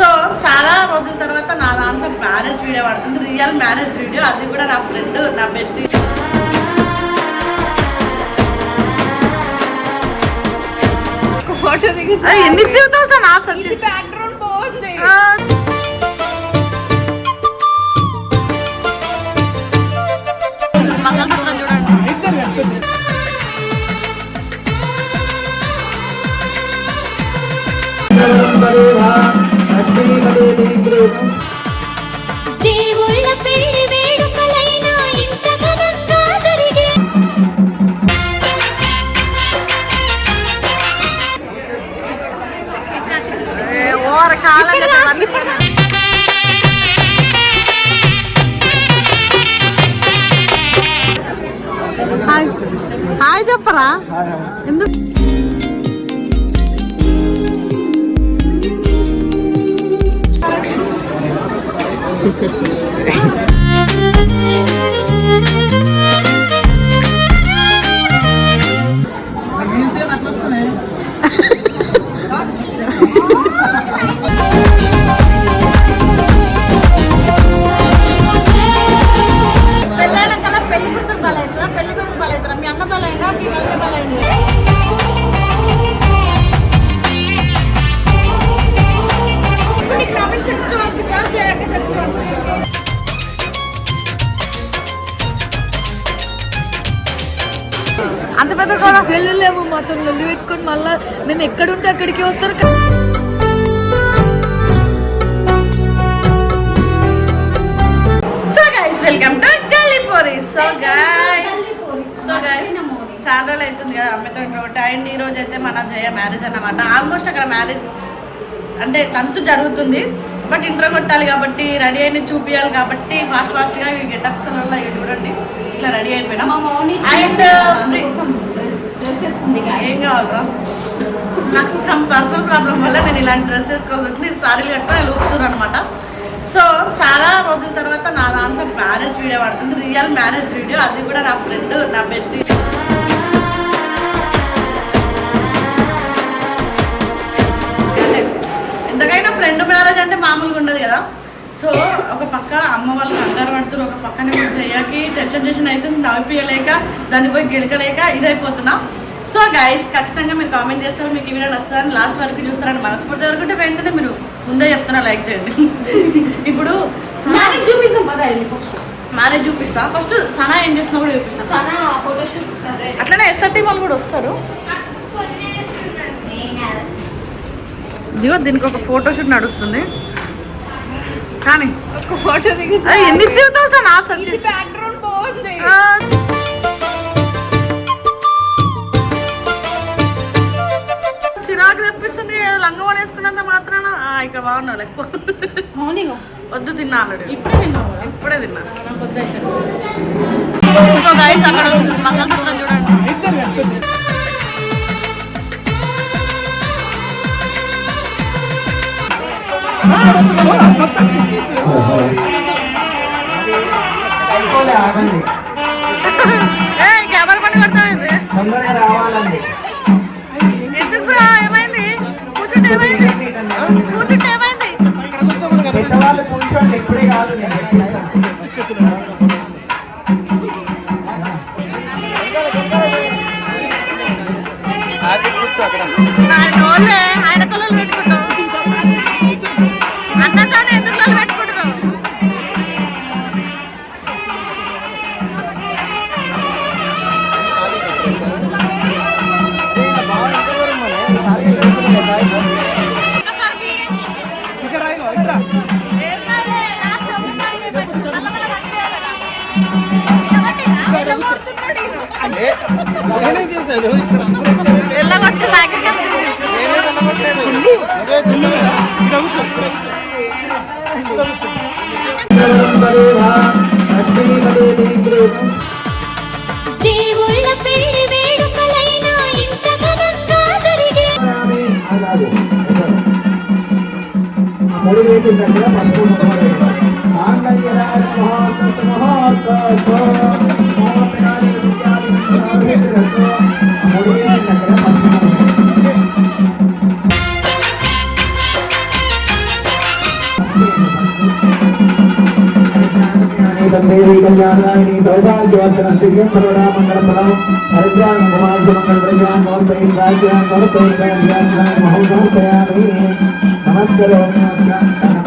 So చాలా రోజుల తర్వాత నా దాంట్లో మ్యారేజ్ వీడియో పడుతుంది. రియల్ మ్యారేజ్ వీడియో అది కూడా నా ఫ్రెండ్ నా బెస్ట్ ఎన్ని దిగుతావు సార్ నా సచ్చి బ్యాక్గ్రౌండ్ బాగుంది. మంగళసూత్రం చూడండి దేవుళ్ళ Bye. అంత పెద్ద కూడా వెళ్ళలేము మాతో లొల్లి పెట్టుకొని మళ్ళా మేము ఎక్కడుంటే అక్కడికి వస్తారు. కదా. So guys welcome to Gallipori so guys so guys చాలా రోజులు అవుతుంది కదా అమ్మతో ఒకటి అండ్ ఈ రోజు అయితే మన జయ మ్యారేజ్ అన్నమాట. ఆల్మోస్ట్ అక్కడ మ్యారేజ్ అంటే తంతు జరుగుతుంది. బట్ ఇంట్రో కొట్టాలి కాబట్టి రెడీ అయిన చూపించాలి కాబట్టి ఫాస్ట్ ఫాస్ట్గా ఈ గెటప్స్ ఇక చూడండి. ఇట్లా రెడీ అయిపోయినా? అండ్ ఏం కావాలరా? నాకు సమ్ పర్సనల్ ప్రాబ్లం వల్ల నేను ఇలాంటి డ్రెస్ వేసుకోవాల్సి వస్తుంది. సారీలు కట్టుకొని లూపుతున్నారు అనమాట సో చాలా రోజుల తర్వాత నా దాంట్లో మ్యారేజ్ వీడియో పడుతుంది. రియల్ మ్యారేజ్ వీడియో అది కూడా నా ఫ్రెండ్ నా బెస్ట్ ఎంతకైనా ఫ్రెండ్ మ్యారేజ్ అంటే మామూలుగా ఉండదు కదా? సో ఒక పక్క అమ్మ వాళ్ళు కంగారు పడుతున్నారు ఒక పక్కన మీరు చెయ్యకి టెన్షన్ టెన్షన్ అవుతుంది నవ్విపియలేక దాన్ని పోయి గెలకలేక ఇదైపోతున్నా. సో గైస్ ఖచ్చితంగా మీరు కామెంట్ చేస్తారు మీకు ఈ వీడియో వస్తుందని లాస్ట్ వరకు చూస్తారని మనస్ఫూర్తి వరకు వెంటనే మీరు ముందే చెప్తున్నా లైక్ చేయండి. ఇప్పుడు మ్యారేజ్ చూపిస్తాం పదా ఫస్ట్ మ్యారేజ్ చూపిస్తా. ఫస్ట్ సనా ఏం చేసినా కూడా చూపిస్తా. సనా ఫోటోషూట్ అట్లనే ఎస్ఆర్టీ వాళ్ళు కూడా వస్తారు. దిగో దీనికి ఒక ఫోటోషూట్ నడుస్తుంది. కానీ ఒక ఫోటో దిగి అరే, ఎన్ని దిగుతావు సార్? నా సచ్చి. బ్యాక్గ్రౌండ్ బాగుంది. ఆ. చిరాకు తెప్పిస్తుంది. ఏదో లంగవాణి వేసుకున్నంత మాత్రాన. ఆ, ఇక్కడ బాగున్నావు లేకపోతే మార్నింగ్ వద్దు తిన్నా ఆల్రెడీ. ఇప్పుడే తిన్నావా? ఇప్పుడే తిన్నా. అక్కడ మంగళసూత్రం చూడండి. ఆగండి కెమెరా పని కొడతామైంది తొందరగా రావాలండి. ఏమైంది? కూర్చుంటే ఏమైంది? కూర్చుంటే ఏమైంది? పెద్దవాళ్ళు కూర్చోండి ఎప్పుడే కాదు నేనేం చేశాను ఇక్కడ అందరూ మూడు వేలు దగ్గర పసుపు ముఖమడే. మాంగళ్యరాజ మహోత్సవ మహోత్సవ మహోత్తరాది విద్యాది విద్యావేదరతో మూడు వేలు దగ్గర పసుపు ముఖమడే. Namaste,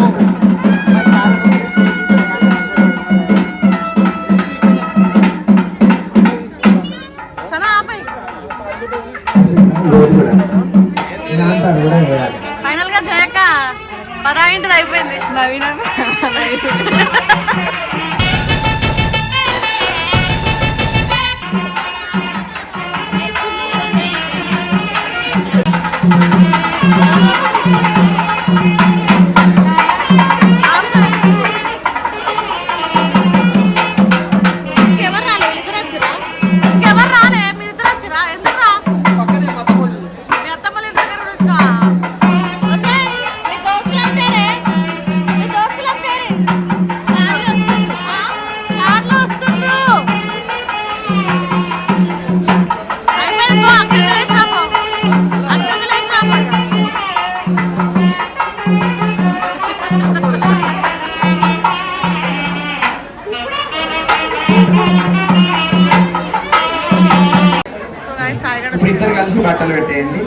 ఇద్దరు కలిసి బట్టలు పెట్టేయండి.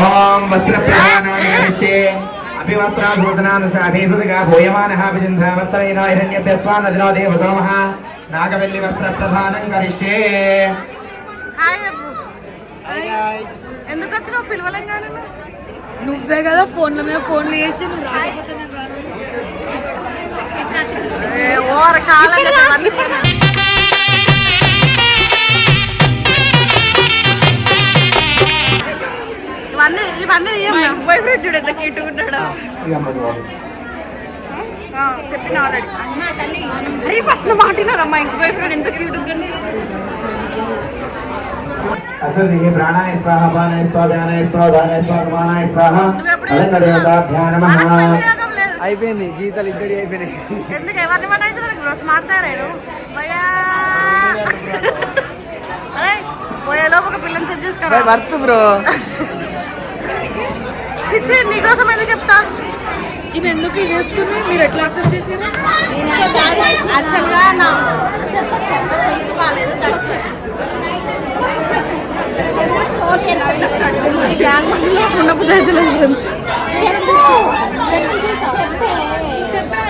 ఓం వస్త్ర భూయమానః నదినో నాగవల్లి ప్రధానం కరిష్యే. ఎందుకు వచ్చినావు పిలవలేం నువ్వే? కదా ఫోన్ల మీద ఫోన్లు చేసి నువ్వు రాకపోతే నేను రాను. ఓవర్ కాలం ఇవన్నీ ఇవన్నీ బాయ్ ఫ్రెండ్ చూడు ఎంత క్యూట్ ఉన్నాడు. చెప్పిన ఆల్రెడీ అరే ఫస్ట్లో మాటినారా మా ఎక్స్ బాయ్ ఫ్రెండ్ ఎంత క్యూట్ ఉంది అసలు ఈ ప్రాణాయ స్వాహ పానాయ స్వాహ ధ్యానాయ స్వాహ ధానాయ స్వాహ మానాయ స్వాహ. అయిపోయింది జీతాలు ఇద్దరి అయిపోయినాయి ఎందుకు ఎవరిని పట్టించడానికి అరే ఒక పిల్లని సెట్ చేసుకురా వర్త్ బ్రో చిచ్చి నీకోసం ఎందుకు చెప్తా ఇవి ఎందుకు వేసుకుని మీరు ఎట్లా యాక్సెప్ట్ చేసారు సో యాక్చువల్గా నా హెల్త్ బాగాలేదు దట్స్ ఈ గ్యాంగ్ ఉండబుద్ధి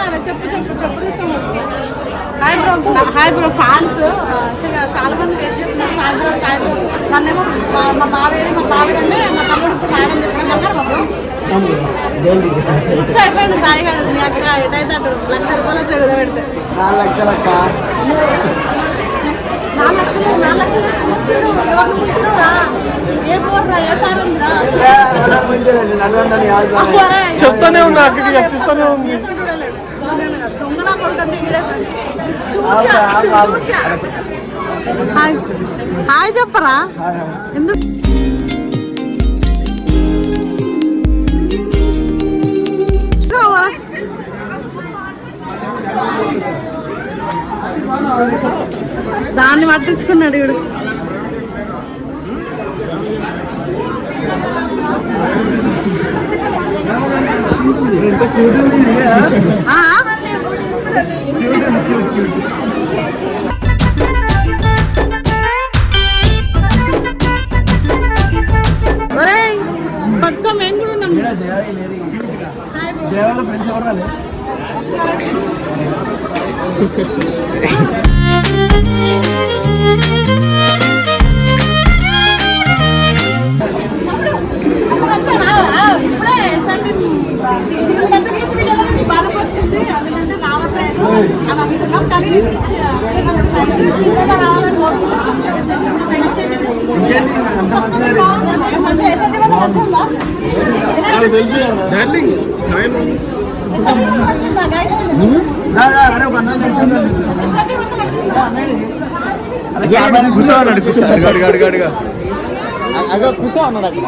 అయితే చెప్పు చెప్పు చెప్పు తీసుకోండి hi bro hi bro fans చాలా మంది వెయిట్ చేస్తున్నారు సాయంత్రం సాయంత్రం నన్నేమో మా మా మా బావి అంటే మా తమ్ముడు ఇప్పుడు రాయడం చెప్పిన అన్నారు బాబు అయిపోయింది సాయి గారు అక్కడ ఎటైతే అటు లక్ష రూపాయలు వచ్చాయి కదా పెడితే నాలుగు లక్షలక్క నాలుగు లక్షలు నాలుగు లక్షలు వచ్చిండు ఎవరిని ముంచుడురా ఏ చెప్తానే ఉన్నా అక్కడికి చెప్తానే ఉంది. హాయ్ చెప్పరా? ఎందుకు? దాన్ని పట్టించుకున్నాడు వీడు ఎంత క్యూట్ ఉంది ఇది, ఆ? ఆ? ఒరేయ్, పట్టుకో మేము కూడా ఉన్నాం హాయ్ బ్రో. జయ వాళ్ళ ఫ్రెండ్స్ ఎవరు రాలే? డార్లింగ్ గైస్ అరే ఒక అన్న కూర్చో అన్నాడు కూర్చో అడుగు అడుగు అడుగు అగో కూర్చో అన్నాడు అక్కడ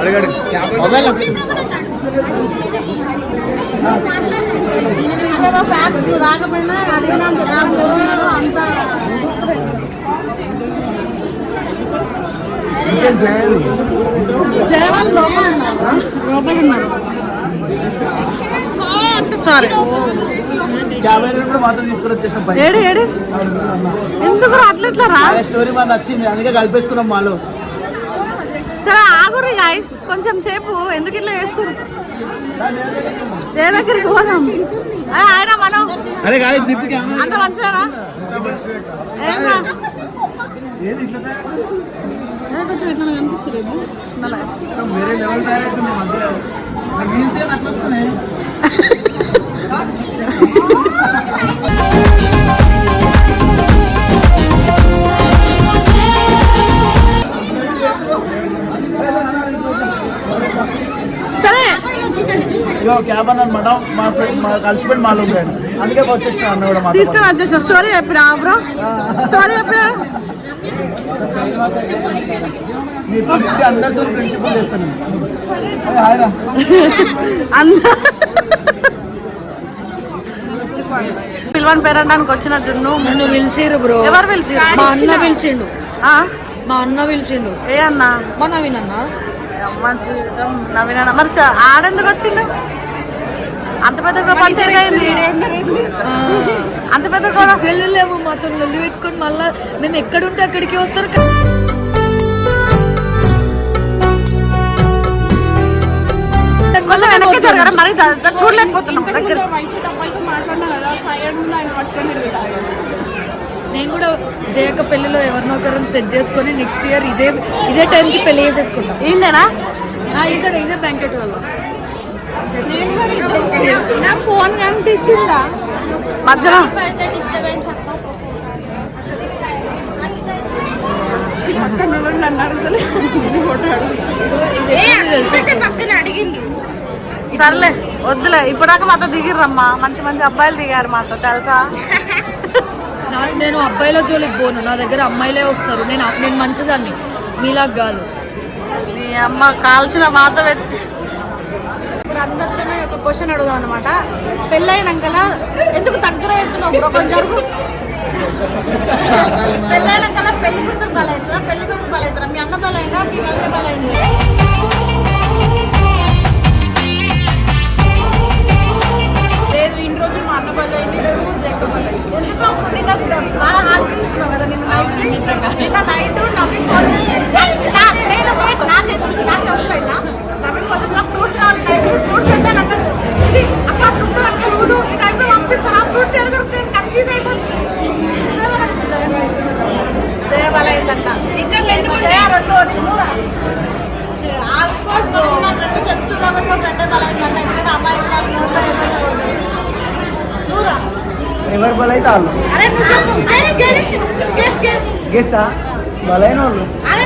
అడుగడు మొబైల్ ఇక్కడ ఫ్యాన్స్ రాకపోయినా అడిగినంత నాకు అంత ఇంకేం చేయాలి జయవాళ్ళు లోపల ఉన్నారు లోపల ఉన్నారు సారీ కెమెరా కూడా మాతో తీసుకుని వచ్చేసాం పైకి. ఏడు ఏడు? ఎందుకు రా? అట్లా ఇట్లా రా? ఆ స్టోరీ మాకు నచ్చింది. అందుకే కలిపేసుకున్నాం మాలో. సరే ఆగురి గాయస్ కొంచెం సేపు. ఎందుకు ఇట్లా చేస్తారు ఏ దగ్గరికి పోదాం? ఆయన మనం. అరే కాదు అంత? ఏ కొంచెం ఇట్లా కనిపిస్తుంది వేరే లెవెల్ మధ్య రీల్స్ అట్లా వస్తున్నాయి క్యాబ్ అని అనమాట మా ఫ్రెండ్ మా కలిసిపోయి ఉంటాడు అందుకే వచ్చేసిన అన్న కూడా తీసుకొని వచ్చేసిన స్టోరీ చెప్పినా బ్రో. స్టోరీ చెప్పినా అందరితో ఫ్రెండ్షిప్ చేస్తాను పిల్వని పేరడానికి వచ్చిన జున్ను. నన్ను పిలిచిర్రు బ్రో. ఎవరు పిలిచిర్రు? మా అన్న పిలిచిండు. ఆ? మా అన్న పిలిచిండు. ఏ అన్నా? మా నవీన్ అన్న. అమ్మ జీవితం నవీన మరి ఆడెందుకు వచ్చిండు? అంత పెద్ద. అంత పెద్ద వెళ్ళలేము మాతో లొల్లి పెట్టుకొని మళ్ళా మేము ఎక్కడుంటే అక్కడికి వస్తారు నేను కూడా జయక పెళ్ళిలో ఎవరినో ఒకరిని సెట్ చేసుకొని నెక్స్ట్ ఇయర్ ఇదే ఇదే టైంకి పెళ్ళి చేసేసుకుంటాం. ఏంటేనా ఇక్కడ ఇదే బ్యాంకెట్ వల్ల నా ఫోన్ కనిపించిందా? మధ్యలో. సర్లే వద్దులే ఇప్పటిదాకా మాతో దిగిర్రమ్మా. మంచి మంచి అబ్బాయిలు దిగారు మాతో తెలుసా? నేను అబ్బాయిల జోలికి పోను. నా దగ్గర అమ్మాయిలే వస్తారు. నేను నేను మంచిదాన్ని. మీలాగా కాదు. నీ అమ్మ కాల్చిన మాట పెట్టి ఇప్పుడు అందరితోనే ఒక క్వశ్చన్ అడుగుదాం అనమాట పెళ్ళైనాకలా ఎందుకు దగ్గర పెడుతున్నావు బ్రో? కొంచెం జరుగు. పెళ్ళైనాకలా పెళ్ళి కూతురు బలవుతుందా పెళ్ళి కొడుకు బలవుతుందా మీ అన్న బలైందా? మీ వదిన బలైందా? లేదు ఇన్ని రోజులు మా అన్న బలైంది. బలైంది. ఎందుకు బాగా హార్ట్ తీసుకున్నావు కదా నిన్న నైట్ నిన్న నైట్ నవీన్ ఫోన్ చేసి నా నేను wait, నా చేతులు నా చేతులు అయినా నవీన్ ఫోన్ చేసి నాకు ఫ్రూట్స్ కావాలి నైట్ ఫ్రూట్స్ పెట్టాను అన్నాడు ఇది అక్క ఫ్రూట్ అక్క రూడు ఈ టైంలో పంపిస్తాను ఆ ఫ్రూట్స్ ఏదో దొరుకుతాయి కన్ఫ్యూజ్ అయిపోయింది దేవాలయందంట నిజంగా ఎందుకు రెండు ఆల్మోస్ట్ మా ఫ్రెండ్ సెన్సిటివ్ కాబట్టి మా ఫ్రెండ్ బలైందంట ఎందుకంటే అమ్మాయి నాకు నూట ఎనిమిది కొడుతుంది నూరా? ఎవరు బలైతే వాళ్ళు? అరే నువ్వు చెప్పు. Guess guess guess guess. గెస్సా? బలైన వాళ్ళు. అరే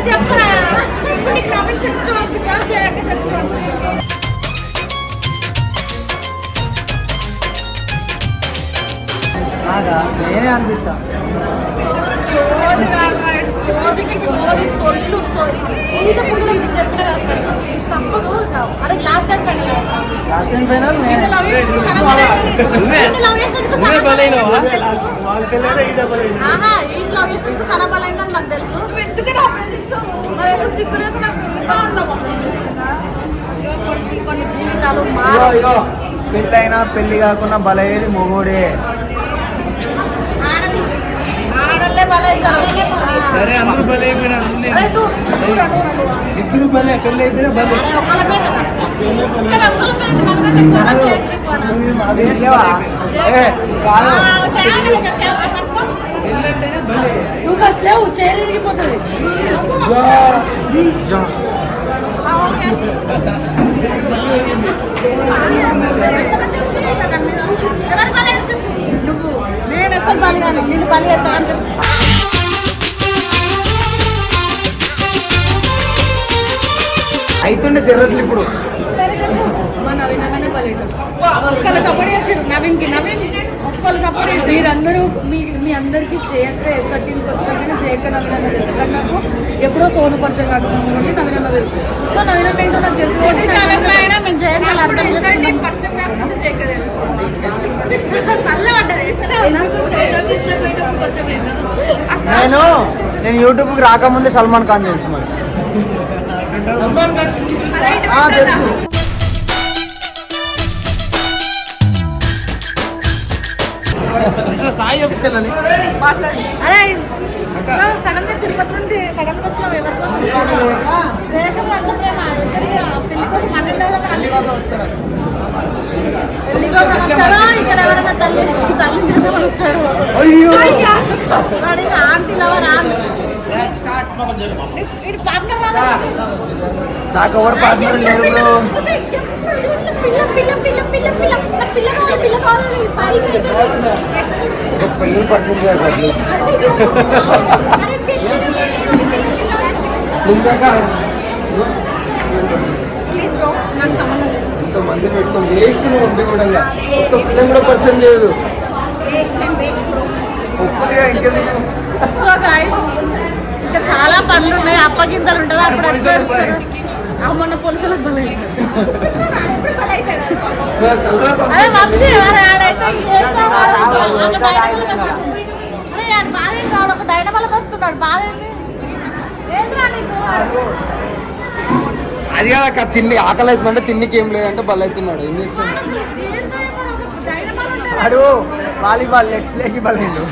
సెన్సిటివ్ అనిపిస్తా సెన్సిటివ్ అనిపిస్తా నేనే అనిపిస్తా. సోదికి సోది సొల్లు సొల్లు జీవితం కూడా చెప్పిన. తప్పదు. లాస్ట్ టైం లాస్ట్ నాకు తెలుసు. నువ్వు ఎందుకు నాకు కొన్ని జీవితాలు ఇగో పెళ్ళైనా పెళ్ళి కాకుండా బలయ్యేది మొగోడే. సరే అందరూ బలి అయిపోయినారు అరే నువ్వు నువ్వు రా, నువ్వు రా, నువ్వు రా. ఇద్దరు బలి పెళ్ళి అయితేనే బలి అరే ఒక్కళ్ళ పేరు కదా. సరే నేను అసలు బలిగాను నేను బలి ఎత్తానని చెప్పు. అయితుండే జరగట్లు ఇప్పుడు. మా నవీన్ అన్ననే బలవుతాడు ఒక్కళ్ళు సపోర్ట్ చేసారు నవీన్కి నవీన్ ఒక్కళ్ళు సపోర్ట్ చేసారు మీరందరూ మీ మీ అందరికి జయక్క ఎస్ఆర్టీకి వచ్చినాకనే జయక్క నవీన్ అన్న తెలుసు. కానీ నాకు ఎప్పుడో సోను పరిచయం కాకముందు నుండి నవీన్ అన్న తెలుసు. సో నవీన్ అన్న ఏంటో నాకు తెలుసు కాబట్టి మేము అర్థం చేసుకున్నాం పరిచయం కాకముందు జయక్క తెలుసు చల్లబడ్డది ఎందుకు జయక్క తీసుకుపోయేటప్పుడు పరిచయం అయిందా నేను నేను యూట్యూబ్కి రాకముందే సల్మాన్ ఖాన్ తెలుసు మరి. ఆ, తెలుసు. సాయి సడన్గా తిరుపతి నుండి సడన్గా ఎవరి కోసం? ఇద్దరి పెళ్ళి కోసం మాట్లాడలేదు పెళ్ళి కోసం ఇక్కడ ఎవరైనా తల్లి? నాకు ఎవరు పార్ట్నర్ లేరు బ్రో పిల్ల పిల్ల పిల్ల పిల్ల పిల్ల నాకు పిల్ల కావాలి పిల్ల కావాలి స్థాయికి అయితే. పెళ్ళి పరిచయం చేయాలి అరే చెల్లి ప్లీజ్ బ్రో నాకు సంబంధం లేదు. ఇంతమంది పెట్టుకొని వేసి ఉండి కూడా ఒక్క పిల్లని కూడా పరిచయం చేయదు. సో గాయస్ ఇంకా చాలా పనులు ఉన్నాయి. అప్పగింతలు ఉంటుంది? అప్పుడు పోలీసులు వచ్చేస్తారు. ఆ మొన్న పోలీసులకు బలం ఎప్పుడు పని అయితే కదా అరే వంశీ అరే ఆడైతే ఏం కావాలి? ఒక డైనమల్ వస్తున్నాడు. అరే ఆడ బాధ ఏంటి? ఆడ ఒక డైనమల్ వస్తున్నాడు బాధ ఏంటి? ఏంద్రా నీకు? అది కాక తిండి. ఆకలి అవుతుందంటే తిండికి ఏం లేదంటే బల అవుతున్నాడు ఏం చేస్తాం ఏంటో వాలీబాల్ లెట్స్ ప్లేకి పాడండి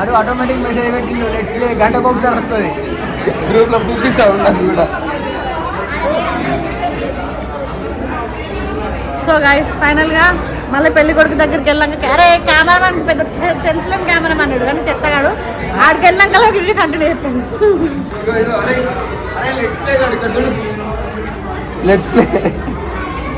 అది ఆటోమేటిక్ మెసేజ్ పెట్టిండు లెట్స్ ప్లే గంటకు ఒకసారి వస్తుంది. గ్రూప్లో చూపిస్తా ఉండదు కూడా. సో గైస్ ఫైనల్గా మళ్ళీ పెళ్ళి కొడుకు దగ్గరికి వెళ్ళాక అరే కెమెరామెన్ పెద్ద సెన్సిలం కెమెరామెన్ అన్నాడు కానీ చెత్తగాడు. ఆడికి వెళ్ళాక కంటిన్యూ చేస్తాడు. Let's play let's play